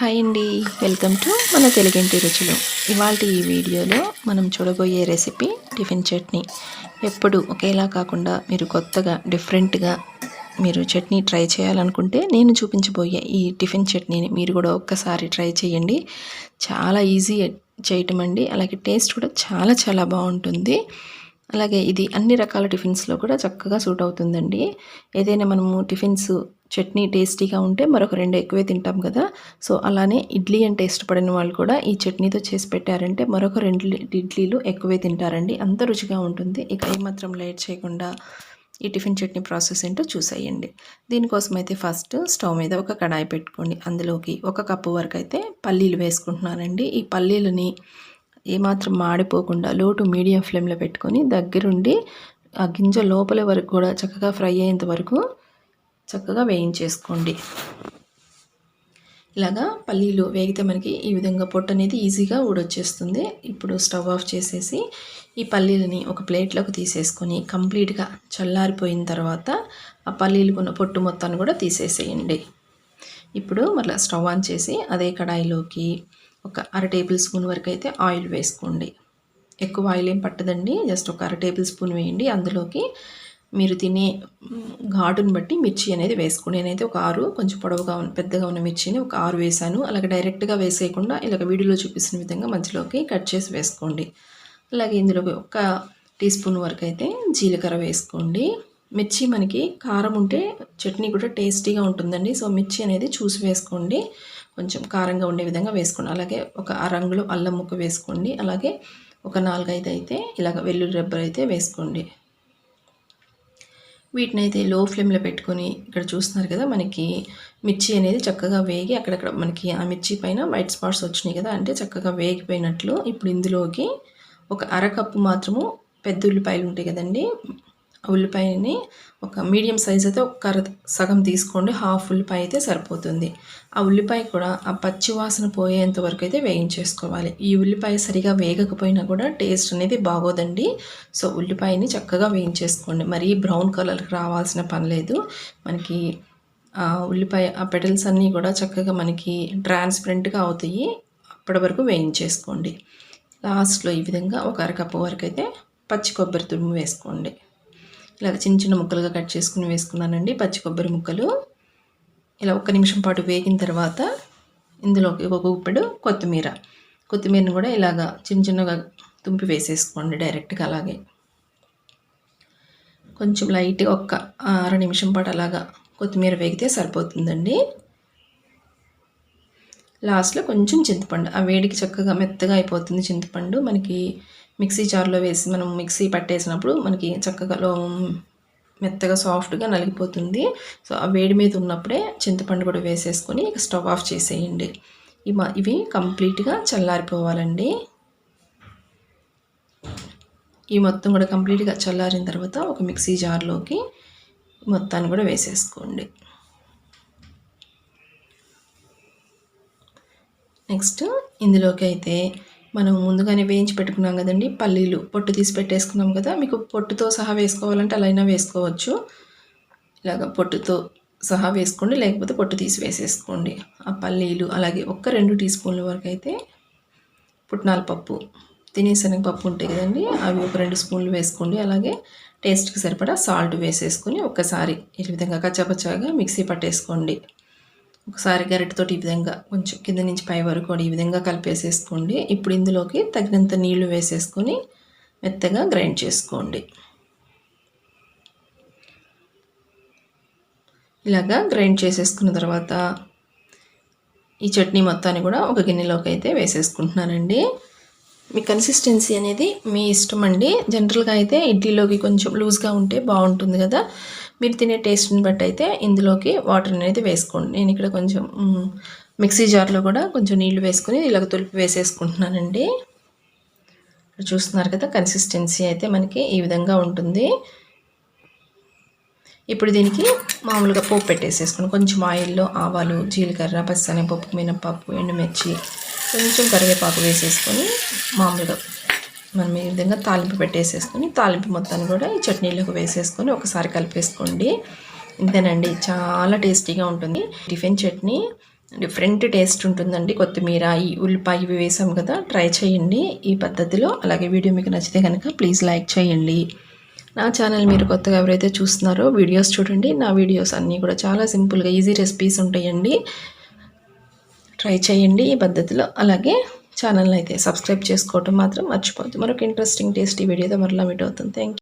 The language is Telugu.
హాయ్ అండి. వెల్కమ్ టు మన తెలుగింటి రుచులు. ఇవాళ ఈ వీడియోలో మనం చూడబోయే రెసిపీ టిఫిన్ చట్నీ. ఎప్పుడు ఒకేలా కాకుండా మీరు కొత్తగా డిఫరెంట్గా మీరు చట్నీ ట్రై చేయాలనుకుంటే నేను చూపించబోయే ఈ టిఫిన్ చట్నీని మీరు కూడా ఒక్కసారి ట్రై చేయండి. చాలా ఈజీ చేయటం అండి. అలాగే టేస్ట్ కూడా చాలా చాలా బాగుంటుంది. అలాగే ఇది అన్ని రకాల టిఫిన్స్లో కూడా చక్కగా సూట్ అవుతుందండి. ఏదైనా మనము టిఫిన్స్ చట్నీ టేస్టీగా ఉంటే మరొక రెండు ఎక్కువే తింటాం కదా. సో అలానే ఇడ్లీ అంటే ఇష్టపడిన వాళ్ళు కూడా ఈ చట్నీతో చేసి పెట్టారంటే మరొక రెండు ఇడ్లీలు ఎక్కువే తింటారండి. అంత రుచిగా ఉంటుంది. ఇక ఏమాత్రం లేట్ చేయకుండా ఈ టిఫిన్ చట్నీ ప్రాసెస్ ఏంటో చూసేయండి. దీనికోసం అయితే ఫస్ట్ స్టవ్ మీద ఒక కడాయి పెట్టుకోండి. అందులోకి ఒక కప్పు వరకు అయితే పల్లీలు వేసుకుంటున్నానండి. ఈ పల్లీలని ఏమాత్రం మాడిపోకుండా లోటు మీడియం ఫ్లేమ్లో పెట్టుకొని దగ్గరుండి ఆ గింజ లోపల వరకు కూడా చక్కగా ఫ్రై అయ్యేంత వరకు చక్కగా వేయించేసుకోండి. ఇలాగా పల్లీలు వేగితే మనకి ఈ విధంగా పొట్టు అనేది ఈజీగా ఊడొచ్చేస్తుంది. ఇప్పుడు స్టవ్ ఆఫ్ చేసేసి ఈ పల్లీలని ఒక ప్లేట్లోకి తీసేసుకొని కంప్లీట్గా చల్లారిపోయిన తర్వాత ఆ పల్లీలు కొన్న పొట్టు మొత్తాన్ని కూడా తీసేసేయండి. ఇప్పుడు మళ్ళీ స్టవ్ ఆన్ చేసి అదే కడాయిలోకి ఒక అర టేబుల్ స్పూన్ వరకు అయితే ఆయిల్ వేసుకోండి. ఎక్కువ ఆయిల్ ఏం పట్టదండి. జస్ట్ ఒక అర టేబుల్ స్పూన్ వేయండి. అందులోకి మీరు తినే ఘాటుని బట్టి మిర్చి అనేది వేసుకోండి. నేనైతే ఒక ఆరు కొంచెం పొడవుగా ఉన్న పెద్దగా ఉన్న మిర్చిని ఒక ఆరు వేసాను. అలాగే డైరెక్ట్గా వేసేయకుండా ఇలాగ వీడియోలో చూపిస్తున్న విధంగా మధ్యలోకి కట్ చేసి వేసుకోండి. అలాగే ఇందులోకి ఒక టీ స్పూన్ వరకు అయితే జీలకర్ర వేసుకోండి. మిర్చి మనకి కారం ఉంటే చట్నీ కూడా టేస్టీగా ఉంటుందండి. సో మిర్చి అనేది చూసి వేసుకోండి. కొంచెం కారంగా ఉండే విధంగా వేసుకోండి. అలాగే ఒక అరంగులో అల్లం ముక్క వేసుకోండి. అలాగే ఒక నాలుగైదు అయితే ఇలాగ వెల్లుల్లి రబ్బర్ అయితే వేసుకోండి. వీటిని అయితే లో ఫ్లేమ్లో పెట్టుకొని ఇక్కడ చూస్తున్నారు కదా మనకి మిర్చి అనేది చక్కగా వేగి అక్కడక్కడ మనకి ఆ మిర్చి పైన వైట్ స్పాట్స్ వచ్చినాయి కదా అంటే చక్కగా వేగిపోయినట్లు ఇప్పుడు ఇందులోకి ఒక అరకప్పు మాత్రము పెద్ద ఉల్లిపాయలు ఉంటాయి కదండి. ఉల్లిపాయని ఒక మీడియం సైజ్ అయితే ఒక సగం తీసుకోండి. హాఫ్ ఉల్లిపాయ అయితే సరిపోతుంది. ఆ ఉల్లిపాయ కూడా ఆ పచ్చి వాసన పోయేంత వరకు అయితే వేయించేసుకోవాలి. ఈ ఉల్లిపాయ సరిగా వేగకపోయినా కూడా టేస్ట్ అనేది బాగోదండి. సో ఉల్లిపాయని చక్కగా వేయించేసుకోండి. మరీ బ్రౌన్ కలర్కి రావాల్సిన పని లేదు. మనకి ఉల్లిపాయ ఆ పెటల్స్ అన్నీ కూడా చక్కగా మనకి ట్రాన్స్పరెంట్గా అవుతాయి. అప్పటి వరకు వేయించేసుకోండి. లాస్ట్లో ఈ విధంగా ఒక అరకప్పు వరకు అయితే పచ్చి కొబ్బరి తురుము వేసుకోండి. ఇలా చిన్న చిన్న ముక్కలుగా కట్ చేసుకుని వేసుకున్నానండి పచ్చి కొబ్బరి ముక్కలు. ఇలా ఒక్క నిమిషం పాటు వేగిన తర్వాత ఇందులోకి ఒక గుప్పెడు కొత్తిమీర. కొత్తిమీరని కూడా ఇలాగా చిన్న చిన్నగా తుంపి వేసేసుకోండి డైరెక్ట్గా అలాగే. కొంచెం లైట్గా ఒక్క అర నిమిషం పాటు అలాగా కొత్తిమీర వేగితే సరిపోతుందండి. లాస్ట్లో కొంచెం చింతపండు ఆ వేడికి చక్కగా మెత్తగా అయిపోతుంది చింతపండు. మనకి మిక్సీ జార్లో వేసి మనం మిక్సీ పట్టేసినప్పుడు మనకి చక్కగా మెత్తగా సాఫ్ట్గా నలిగిపోతుంది. సో ఆ వేడి మీద ఉన్నప్పుడే చింతపండు కూడా వేసేసుకొని ఇక స్టవ్ ఆఫ్ చేసేయండి. ఇవి కంప్లీట్గా చల్లారిపోవాలండి. ఈ మొత్తం కూడా కంప్లీట్గా చల్లారిన తర్వాత ఒక మిక్సీ జార్లోకి మొత్తాన్ని కూడా వేసేసుకోండి. నెక్స్ట్ ఇందులోకి అయితే మనం ముందుగానే వేయించి పెట్టుకున్నాం కదండి పల్లీలు పొట్టు తీసి పెట్టేసుకున్నాం కదా మీకు పొట్టుతో సహా వేసుకోవాలంటే అలా అయినా వేసుకోవచ్చు. ఇలాగ పొట్టుతో సహా వేసుకోండి లేకపోతే పొట్టు తీసి వేసేసుకోండి. ఆ పల్లీలు అలాగే ఒక్క రెండు టీ స్పూన్ల వరకు అయితే పుట్నాల పప్పు తినేసనగ పప్పు ఉంటాయి కదండి అవి ఒక రెండు స్పూన్లు వేసుకోండి. అలాగే టేస్ట్కి సరిపడా సాల్ట్ వేసేసుకొని ఒక్కసారి ఈ విధంగా కచ్చాపచ్చాగా మిక్సీ పట్టేసుకోండి. ఒకసారి గరిటతోటి ఈ విధంగా కొంచెం కింద నుంచి పై వరకు ఈ విధంగా కలిపేసేసుకోండి. ఇప్పుడు ఇందులోకి తగినంత నీళ్ళు వేసేసుకొని మెత్తగా గ్రైండ్ చేసుకోండి. ఇలాగా గ్రైండ్ చేసేసుకున్న తర్వాత ఈ చట్నీ మొత్తాన్ని కూడా ఒక గిన్నెలోకి అయితే వేసేసుకుంటున్నానండి. మీ కన్సిస్టెన్సీ అనేది మీ ఇష్టం అండి. జనరల్గా అయితే ఇడ్లీలోకి కొంచెం లూజ్గా ఉంటే బాగుంటుంది కదా. మీరు తినే టేస్ట్ని బట్టి అయితే ఇందులోకి వాటర్ అనేది వేసుకోండి. నేను ఇక్కడ కొంచెం మిక్సీ జార్లో కూడా కొంచెం నీళ్ళు వేసుకొని ఇలాగ తులిపి వేసేసుకుంటున్నానండి. చూస్తున్నారు కదా కన్సిస్టెన్సీ అయితే మనకి ఈ విధంగా ఉంటుంది. ఇప్పుడు దీనికి మామూలుగా పోపు పెట్టేసేసుకుని కొంచెం ఆయిల్లో ఆవాలు జీలకర్ర పచ్చనపప్పు మినపప్పు ఎండుమిర్చి కొంచెం కరివేపాకు వేసేసుకొని మామూలుగా మనం ఈ విధంగా తాలింపు పెట్టేసేసుకొని తాలింపు మొత్తాన్ని కూడా ఈ చట్నీలోకి వేసేసుకొని ఒకసారి కలిపేసుకోండి. ఇంతేనండి చాలా టేస్టీగా ఉంటుంది. టిఫిన్ చట్నీ డిఫరెంట్ టేస్ట్ ఉంటుందండి. కొత్తిమీర ఈ ఉల్లిపాయ ఇవి వేసాం కదా ట్రై చేయండి. ఈ పద్ధతిలో అలాగే వీడియో మీకు నచ్చితే కనుక ప్లీజ్ లైక్ చేయండి. నా ఛానల్ మీరు కొత్తగా ఎవరైతే చూస్తున్నారో వీడియోస్ చూడండి. నా వీడియోస్ అన్నీ కూడా చాలా సింపుల్గా ఈజీ రెసిపీస్ ఉంటాయండి. ట్రై చేయండి ఈ పద్ధతిలో. అలాగే ఛానల్ని అయితే సబ్స్క్రైబ్ చేసుకోవటం మాత్రం మర్చిపోద్దు మరొక ఇంట్రెస్టింగ్ టేస్టీ వీడియోతో మరలా మీట్ అవుతుంది థ్యాంక్